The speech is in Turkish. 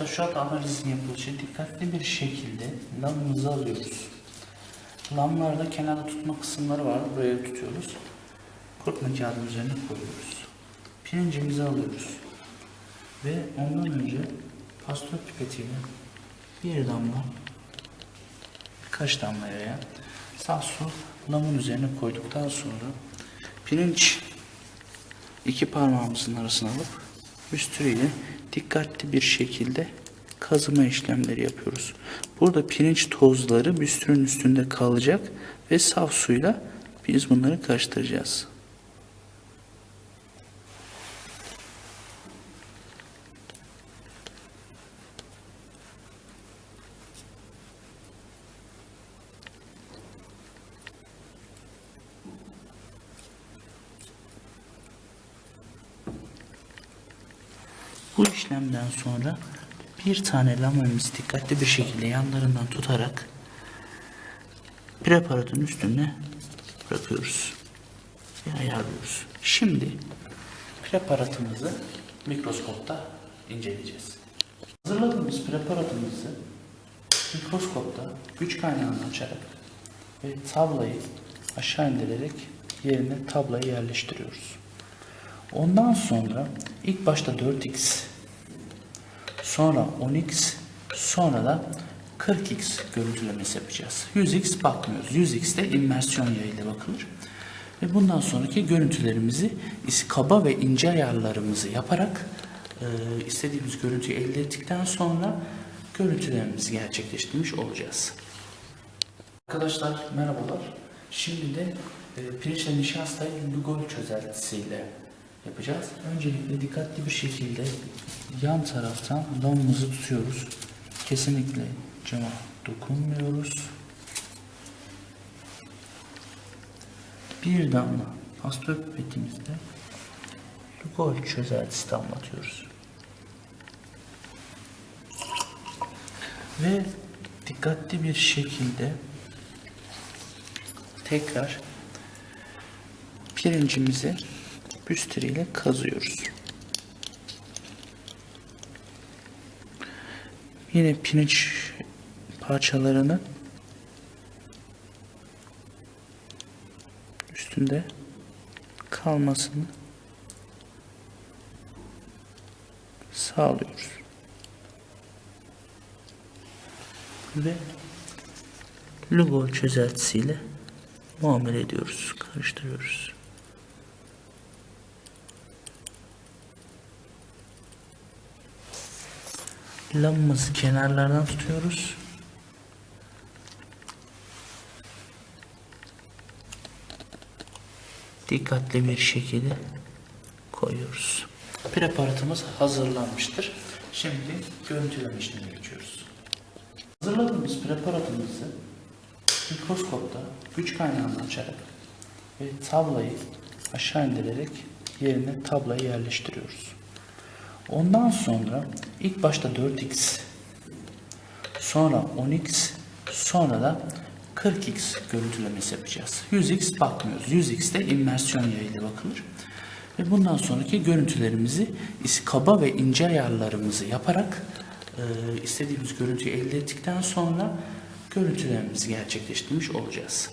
Arkadaşlar an analizini yapılışı dikkatli bir şekilde lamımızı alıyoruz. Lamlarda kenarda tutma kısımları var. Buraya tutuyoruz. Kurutma kağıdının üzerine koyuyoruz. Pirincimizi alıyoruz. Ve ondan önce pastör pipetiyle bir damla birkaç damla yaya sağ su lamın üzerine koyduktan sonra pirinç iki parmağımızın arasına alıp üstüyle dikkatli bir şekilde kazıma işlemleri yapıyoruz. Burada pirinç tozları büstürün üstünde kalacak ve saf suyla biz bunları karıştıracağız. Bu işlemden sonra bir tane lamamızı dikkatli bir şekilde yanlarından tutarak preparatın üstüne bırakıyoruz ve ayarlıyoruz. Şimdi preparatımızı mikroskopta inceleyeceğiz. Hazırladığımız preparatımızı mikroskopta güç kaynağını açarak ve tablayı aşağı indirerek yerine tablayı yerleştiriyoruz. Ondan sonra ilk başta 4x, sonra 10x, sonra da 40x görüntülemesi yapacağız. 100x bakmıyoruz. 100x'te immersiyon yayıyla bakılır. Ve bundan sonraki görüntülerimizi kaba ve ince ayarlarımızı yaparak e, istediğimiz görüntüyü elde ettikten sonra görüntülerimizi gerçekleştirmiş olacağız. Arkadaşlar merhabalar. Şimdi de e, pirinçle nişastayı Lugol çözeltisiyle yapacağız. Öncelikle dikkatli bir şekilde yan taraftan damımızı tutuyoruz. Kesinlikle cama dokunmuyoruz. Bir damla pastör pipetimizde Lugol çözeltisi damlatıyoruz. Ve dikkatli bir şekilde tekrar pirincimizi büstür kazıyoruz. Yine pirinç parçalarını üstünde kalmasını sağlıyoruz. Ve Lugol çözeltisiyle muamele ediyoruz, karıştırıyoruz. Lamımızı kenarlardan tutuyoruz. Dikkatli bir şekilde koyuyoruz. Preparatımız hazırlanmıştır. Şimdi görüntüleme işlemine geçiyoruz. Hazırladığımız preparatımızı mikroskopta güç kaynağını açarak ve tablayı aşağı indirerek yerine tablayı yerleştiriyoruz. Ondan sonra ilk başta 4x, sonra 10x, sonra da 40x görüntülemesi yapacağız. 100x bakmıyoruz. 100x'te immersiyon yayıyla bakılır. Ve bundan sonraki görüntülerimizi kaba ve ince ayarlarımızı yaparak e, istediğimiz görüntüyü elde ettikten sonra görüntülerimizi gerçekleştirmiş olacağız.